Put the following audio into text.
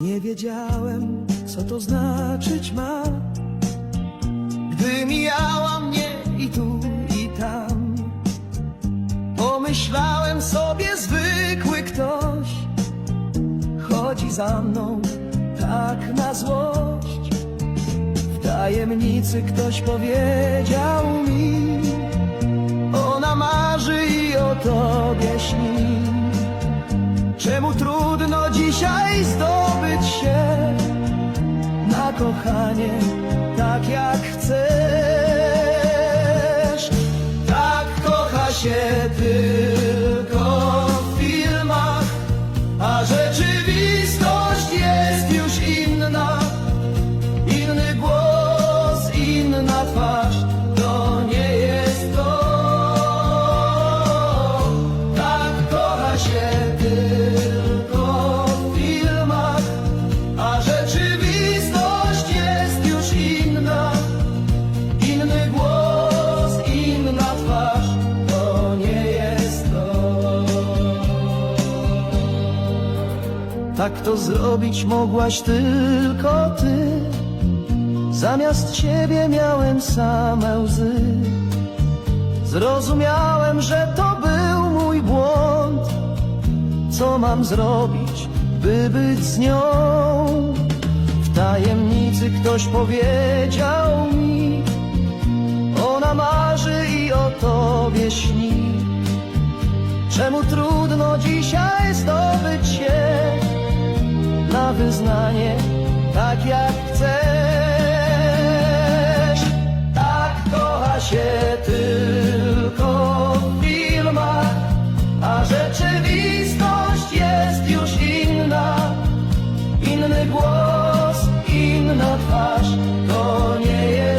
Nie wiedziałem, co to znaczyć ma, gdy mijała mnie i tu, i tam. Pomyślałem sobie, zwykły ktoś chodzi za mną tak na złość. W tajemnicy ktoś powiedział mi, ona marzy i o tobie śni. Czemu trudno kochanie, tak jak chcesz? To zrobić mogłaś tylko ty. Zamiast ciebie miałem same łzy. Zrozumiałem, że to był mój błąd. Co mam zrobić, by być z nią? W tajemnicy ktoś powiedział mi, ona marzy i o tobie śni. Czemu trudno dzisiaj zdobyć się wyznanie, tak jak chcesz? Tak kocha się tylko w filmach, a rzeczywistość jest już inna. Inny głos, inna twarz, to nie jest